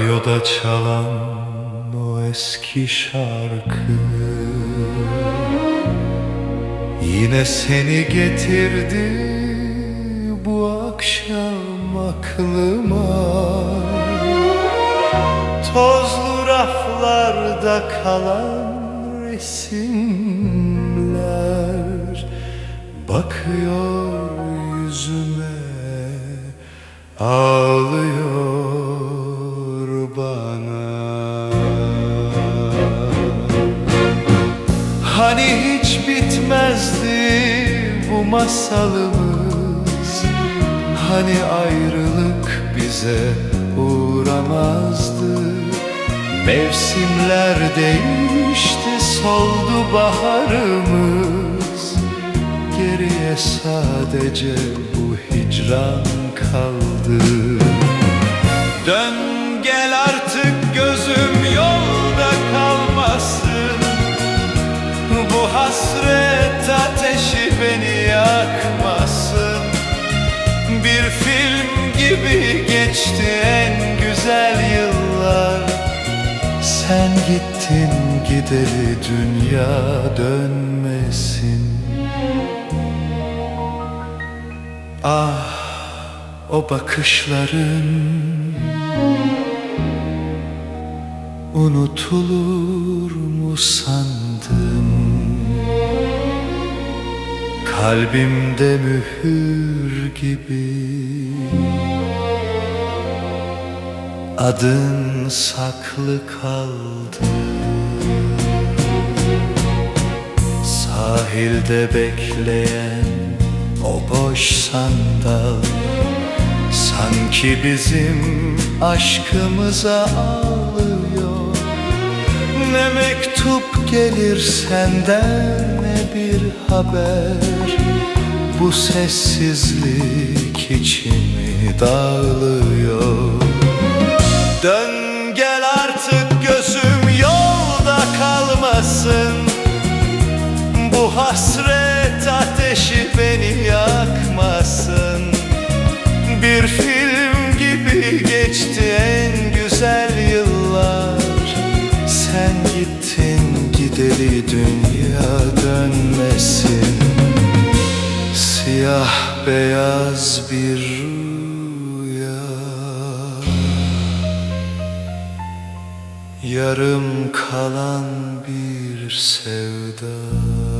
Radyoda çalan o eski şarkı. Yine seni getirdi bu akşam aklıma. Tozlu raflarda kalan resimler Bakıyor yüzüme Ağlıyor Hani hiç bitmezdi bu masalımız. Hani ayrılık bize uğramazdı. Mevsimler değişti soldu baharımız. Geriye sadece bu hicran kaldı. Dön gel artık gözüm geçti en güzel yıllar. Sen gittin gideli dünya dönmesin. Ah o bakışların Unutulur mu sandım Kalbimde mühür gibi Adın saklı kaldı. Sahilde bekleyen o boş sandal Sanki bizim aşkımıza ağlıyor. Ne mektup gelir senden ne bir haber. Bu sessizlik içimi dağılıyor kalmasın Bu hasret ateşi beni yakmasın. Bir film gibi geçti en güzel yıllar. Sen gittin gideli dünya dönmesin. Siyah beyaz bir rüya Yarım kalan bir sevda